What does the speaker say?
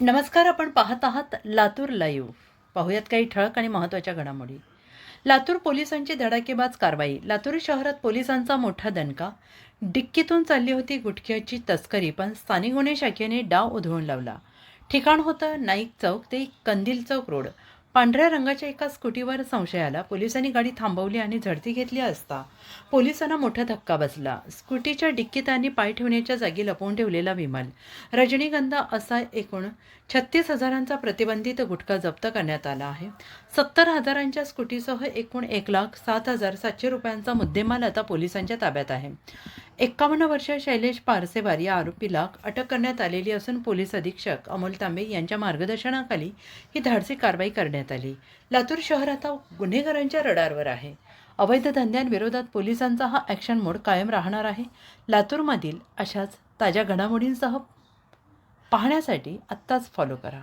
नमस्कार आपण पाहत आहात लातूर लाईव्ह. पाहूयात काही ठळक आणि महत्त्वाच्या घडामोडी. लातूर पोलिसांची धडाकेबाज कारवाई. लातूर शहरात पोलिसांचा मोठा दणका. डिक्कीतून चालली होती गुटख्याची तस्करी पण स्थानिक गुन्हे शाखेने डाव उधळून लावला. ठिकाण होतं नाईक चौक ते कंदील चौक रोड. पांढऱ्या रंगाच्या एका स्कूटीवर संशय आला. पोलिसांनी गाडी थांबवली आणि झडती घेतली असता पोलिसांना मोठा धक्का बसला. स्कूटीच्या डिक्कीत आणि पाय ठेवण्याच्या जागी लपवून ठेवलेला विमान रजनीगंधा असा एकूण छत्तीस हजारांचा प्रतिबंधित गुटखा जप्त करण्यात आला आहे. सत्तर हजारांच्या स्कूटीसह एकूण एक लाख सात हजार सातशे रुपयांचा मुद्देमाल आता पोलिसांच्या ताब्यात आहे. एक्कावन्न वर्ष शैलेश पारसेवार या आरोपीला अटक करण्यात आलेली असून पोलीस अधीक्षक अमोल तांबे यांच्या मार्गदर्शनाखाली ही धाडसी कारवाई करण्यात आली. लातूर शहर आता गुन्हेगारांच्या रडारवर आहे. अवैध धंद्यांविरोधात पोलिसांचा हा ॲक्शन मोड कायम राहणार आहे. लातूरमधील अशाच ताज्या घडामोडींसह पाहण्यासाठी आत्ताच फॉलो करा.